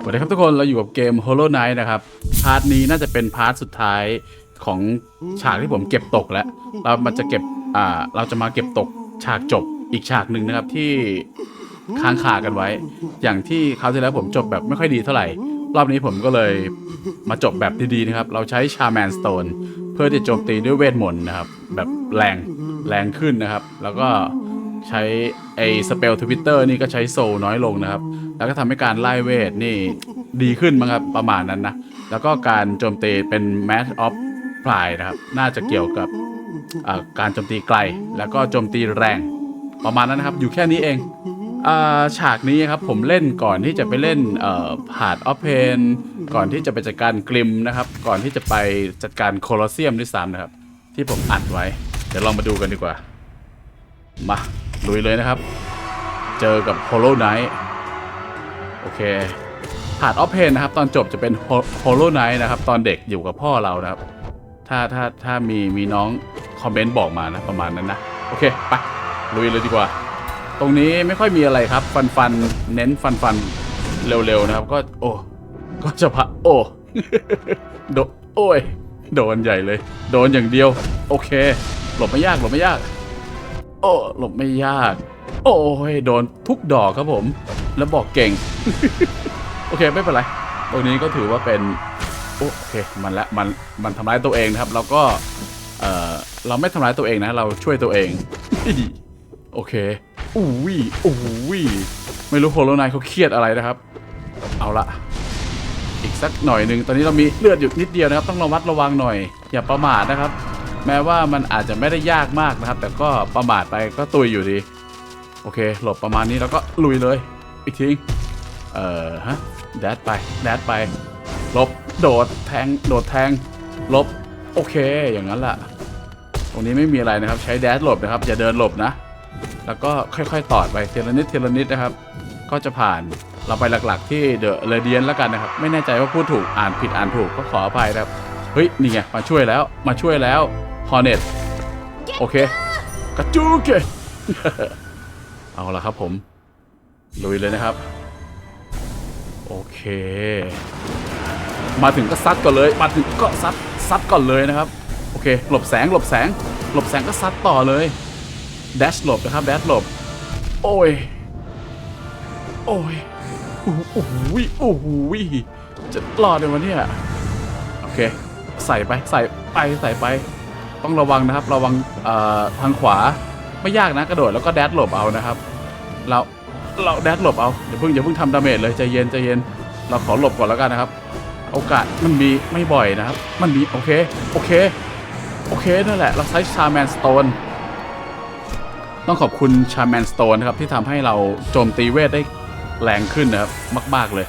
สวัสดีครับทุกคนเราอยู่กับเกม Hollow Knight นะครับ พาร์ทนี้น่าจะเป็นพาร์ทสุดท้ายของฉากที่ผมเก็บตกแล้ว เรามันจะเก็บอ่าเราจะมาเก็บตกฉากจบอีกฉากหนึ่งนะครับที่ค้างคากันไว้ อย่างที่คราวที่แล้วผมจบแบบไม่ค่อยดีเท่าไหร่ รอบนี้ผมก็เลยมาจบแบบดีๆนะครับ เราใช้ชาแมนสโตนเพื่อที่จะโจมตีด้วยเวทมนต์นะครับ แบบแรงแรงขึ้นนะครับ แล้วก็ ใช้ไอ้สเปลทวิตเตอร์นี่ก็ใช้โซลน้อยลงนะครับ แล้วก็ทำให้การไล่เวทนี่ดีขึ้นมั้งครับประมาณนั้นนะ แล้วก็การโจมตีเป็น Mass of p l y นะครับ น่าจะเกี่ยวกับการโจมตีไกล แล้วก็โจมตีแรง ประมาณนั้นนะครับ อยู่แค่นี้เองฉากนี้ครับผมเล่นก่อนที่จะไปเล่นผาดออฟเพนก่อนที่จะไปจัดการกริมนะครับ ก่อนที่จะไปจัดการโคลอเซียมด้วยซ้ำนะครับ ที่ผมอัดไว้ เดี๋ยวลองมาดูกันดีกว่า มา ลุยเลยนะครับ เจอกับ Hollow Knight โอเคผ่านออฟเพนนะครับ ตอนจบจะเป็น Hollow Knight นะครับ ตอนเด็กอยู่กับพ่อเรานะครับ ถ้าถ้าถ้ามีมีน้องคอมเมนต์บอกมานะ ประมาณนั้นนะ โอเค ไป ลุยเลยดีกว่า ตรงนี้ไม่ค่อยมีอะไรครับ ฟันฟันเน้นฟันฟันเร็วๆนะครับ ก็โอ้ ก็จะพะโอ้โดโอ้ย โดนใหญ่เลย โดนอย่างเดียว โอเค หลบไม่ยาก หลบไม่ยาก โอ้หลบไม่ยาก โอ้ยโดนทุกดอกครับผม แล้วบอกเก่ง โอเคไม่เป็นไร ตรงนี้ก็ถือว่าเป็นโอเคมันละมันมันทำร้ายตัวเองนะครับ เราก็เออเราไม่ทำร้ายตัวเองนะ เราช่วยตัวเอง โอเคอู้วิอู้วิไม่รู้โฮโลไนเขาเครียดอะไรนะครับ เอาละอีกสักหน่อยหนึ่งตอนนี้เรามีเลือดอยู่นิดเดียวนะครับ ต้องระมัดระวังหน่อย อย่าประมาทนะครับ แม้ว่ามันอาจจะไม่ได้ยากมากนะครับ แต่ก็ประมาทไปก็ตุยอยู่ดี โอเค หลบประมาณนี้แล้วก็ลุยเลย อีกทีเอ่อฮะแดดไปแดดไปหลบโดดแทงโดดแทงหลบโอเคอย่างนั้นแหละตรงนี้ไม่มีอะไรนะครับ ใช้แดดหลบนะครับ อย่าเดินหลบนะ แล้วก็ค่อยๆตอดไปเทเลนิดเทเลนิดนะครับ ก็จะผ่านเราไปหลักๆ ที่เดอะเรเดียนแล้วกันนะครับ ไม่แน่ใจว่าพูดถูกอ่านผิดอ่านถูกก็ขออภัยครับ เฮ้ยนี่ไงมาช่วยแล้วมาช่วยแล้ว ฮอเน็ตโอเค กระจูเกเอาละครับผม ลุยเลยนะครับ โอเค มาถึงก็ซัดก่อนเลย มาถึงก็ซัดซัดก่อนเลยนะครับ โอเค หลบแสงหลบแสง หลบแสงก็ซัดต่อเลยแดชหลบนะครับแดชหลบ โอ้ย โอ้ยโอ้โหโอ้โหโอ้โหจะรอดเลยวะเนี่ย โอเค ใส่ไปใส่ไปใส่ไป ต้องระวังนะครับ ระวังทางขวาไม่ยากนะกระโดดแล้วก็แดดหลบเอานะครับ เราเราแดดหลบเอาอย่าเพิ่งอย่าเพิ่งทำดาเมจเลยใจเย็นใจเย็น เราขอหลบก่อนแล้วกันนะครับ โอกาสมันมีไม่บ่อยนะครับ มันมีโอเคโอเคโอเคนั่นแหละเราใช้ชาแมนสโตนต้องขอบคุณชาแมนสโตนนะครับที่ทำให้เราโจมตีเวทได้แรงขึ้นนะครับ มาก ๆเลย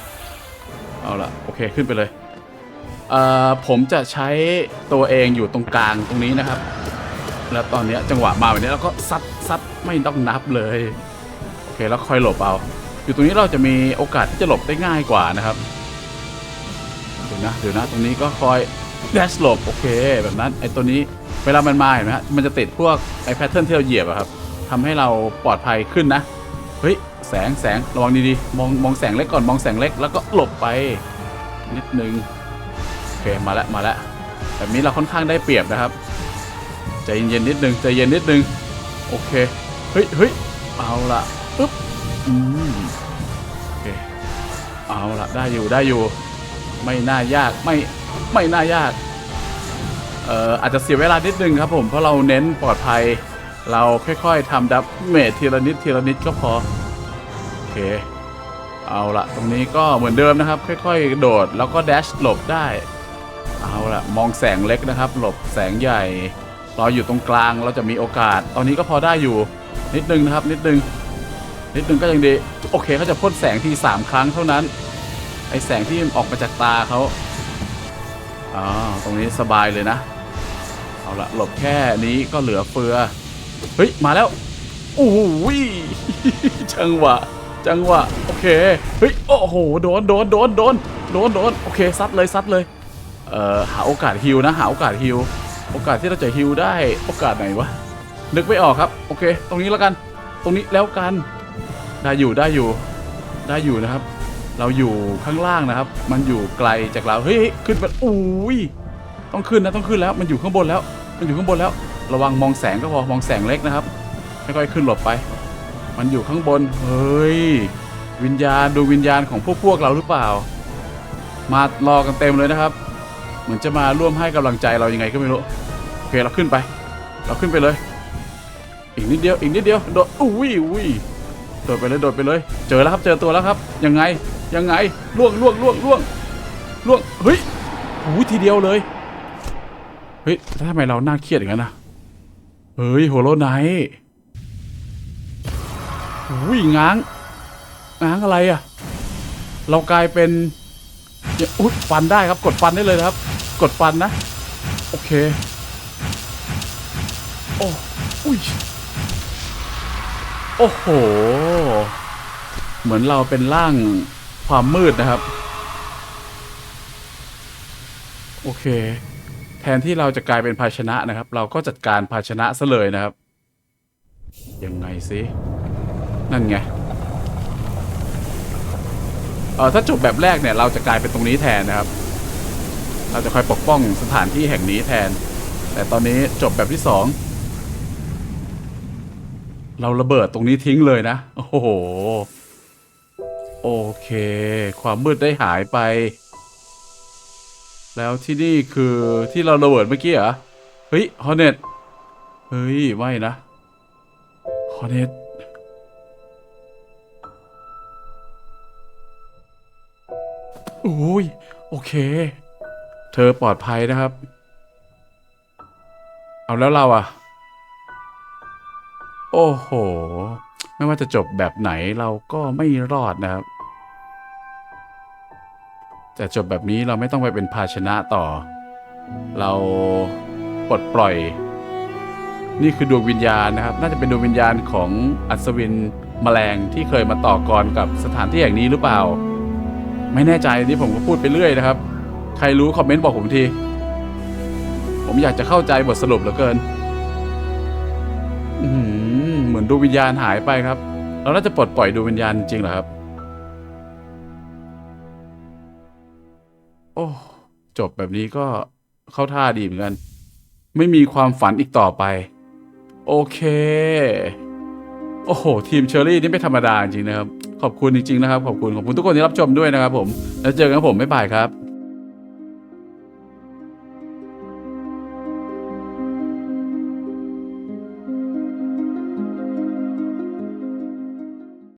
เอาละโอเคขึ้นไปเลย ผมจะใช้ตัวเองอยู่ตรงกลางตรงนี้นะครับ แล้วตอนนี้จังหวะมาแบบนี้เราก็ซัดซัดไม่ต้องนับเลย โอเคแล้วค่อยหลบเอา อยู่ตรงนี้เราจะมีโอกาสที่จะหลบได้ง่ายกว่านะครับเดี๋ยวนะเดี๋ยวนะตรงนี้ก็คอยแดชหลบโอเคแบบนั้นไอ้ตัวนี้เวลามันมาเห็นไหมฮะมันจะติดพวกไอ้แพทเทิร์นที่เราเหยียบอะครับทำให้เราปลอดภัยขึ้นนะเฮ้ยแสงแสงระวังดีๆมองมองแสงเล็กก่อนมองแสงเล็กแล้วก็หลบไปนิดนึง เคมาแล้วมาแล้วแบบนี้เราค่อนข้างได้เปรียบนะครับใจเย็นๆนิดนึงใจเย็นนิดนึงโอเคเฮ้ยเฮ้ยเอาละปึ๊บอืมโอเคเอาละได้อยู่ได้อยู่ ไม่น่ายากไม่ไม่น่ายากเอ่ออาจจะเสียเวลานิดนึงครับผมเพราะเราเน้นปลอดภัย เราค่อยๆทำดับเมททีละนิดทีละนิดก็พอโอเคเอาละตรงนี้ก็เหมือนเดิมนะครับ ค่อยๆ โดดแล้วก็แดชหลบได้ ละมองแสงเล็กนะครับ หลบแสงใหญ่ เราอยู่ตรงกลางเราจะมีโอกาส ตอนนี้ก็พอได้อยู่ นิดนึงนะครับ นิดนึง นิดนึงก็ยังดี โอเคเขาจะพ่นแสงทีสามครั้งเท่านั้น ไอแสงที่ออกมาจากตาเขาอ๋อตรงนี้สบายเลยนะ เอาละหลบแค่นี้ก็เหลือเฟือ เฮ้ย มาแล้ว โอ้โหจังหวะ จังหวะ โอเค เฮ้ย โอ้โห โดน โดน โดน โดน โดน โดน โอเค ซัดเลย ซัดเลย เอ่อหาโอกาสฮิวนะหาโอกาสฮิวโอกาสที่เราจะฮิวได้โอกาสไหนวะนึกไม่ออกครับโอเค ตรงนี้แล้วกัน ตรงนี้แล้วกันได้อยู่ได้อยู่ได้อยู่นะครับ เราอยู่ข้างล่างนะครับ มันอยู่ไกลจากเราเฮ้ยขึ้นไปอุ้ยต้องขึ้นนะต้องขึ้นแล้ว มันอยู่ข้างบนแล้ว มันอยู่ข้างบนแล้ว ระวังมองแสงก็พอมองแสงเล็กนะครับค่อยๆขึ้นหลบไป มันอยู่ข้างบนเฮ้ยวิญญาณดูวิญญาณของพวกพวกเราหรือเปล่า มารอกันเต็มเลยนะครับ เหมือนจะมาร่วมให้กำลังใจเรายังไงก็ไม่รู้โอเคเราขึ้นไป เราขึ้นไปเลย อีกนิดเดียวอีกนิดเดียวโดดอุ้ยอุ้ยโดดไปเลยโดดไปเลย เจอแล้วครับเจอตัวแล้วครับ ยังไงยังไงล่วงล่วงล่วงล่วงล่วงเฮ้ยอุ้ยทีเดียวเลยเฮ้ยแล้วทำไมเราน่าเครียดอย่างนั้นนะเฮ้ยโฮโลไนท์อุ้ยง้างง้างอะไรอะเรากลายเป็นอุ๊ยฟันได้ครับกดฟันได้เลยครับ กดฟันนะ โอเค โอ้อุ้ย โอ้โห เหมือนเราเป็นร่างความมืดนะครับ โอเค แทนที่เราจะกลายเป็นภาชนะนะครับ เราก็จัดการภาชนะซะเลยนะครับ ยังไงสินั่นไงเออถ้าจบแบบแรกเนี่ย เราจะกลายเป็นตรงนี้แทนนะครับ เราจะคอยปกป้องสถานที่แห่งนี้แทน แต่ตอนนี้จบแบบที่สองเราระเบิดตรงนี้ทิ้งเลยนะ โอ้โห โอเค ความมืดได้หายไป แล้วที่นี่คือที่เราระเบิดเมื่อกี้เหรอ เฮ้ยฮอเน็ตเฮ้ย ไม่นะฮอเน็ตโอ้ย โอเค เธอปลอดภัยนะครับ เอาแล้วเราอะโอ้โห ไม่ว่าจะจบแบบไหนเราก็ไม่รอดนะครับ แต่จบแบบนี้เราไม่ต้องไปเป็นภาชนะต่อ เราปลดปล่อย นี่คือดวงวิญญาณนะครับ น่าจะเป็นดวงวิญญาณของอัศวินแมลงที่เคยมาต่อกรกับสถานที่แห่งนี้หรือเปล่า ไม่แน่ใจนี่ผมก็พูดไปเรื่อยนะครับ ใครรู้คอมเมนต์บอกผมที ผมอยากจะเข้าใจบทสรุปเหลือเกินเหมือนดวงวิญญาณหายไปครับ เราน่าจะปลดปล่อยดวงวิญญาณจริงเหรอครับ โอ้ จบแบบนี้ก็เข้าท่าดีเหมือนกัน ไม่มีความฝันอีกต่อไป โอเค โอ้โห ทีมเชอรี่นี่ไม่ธรรมดาจริงนะครับ ขอบคุณจริงๆนะครับ ขอบคุณขอบคุณทุกคนที่รับชมด้วยนะครับผม แล้วเจอกันผมบ๊ายบายครับ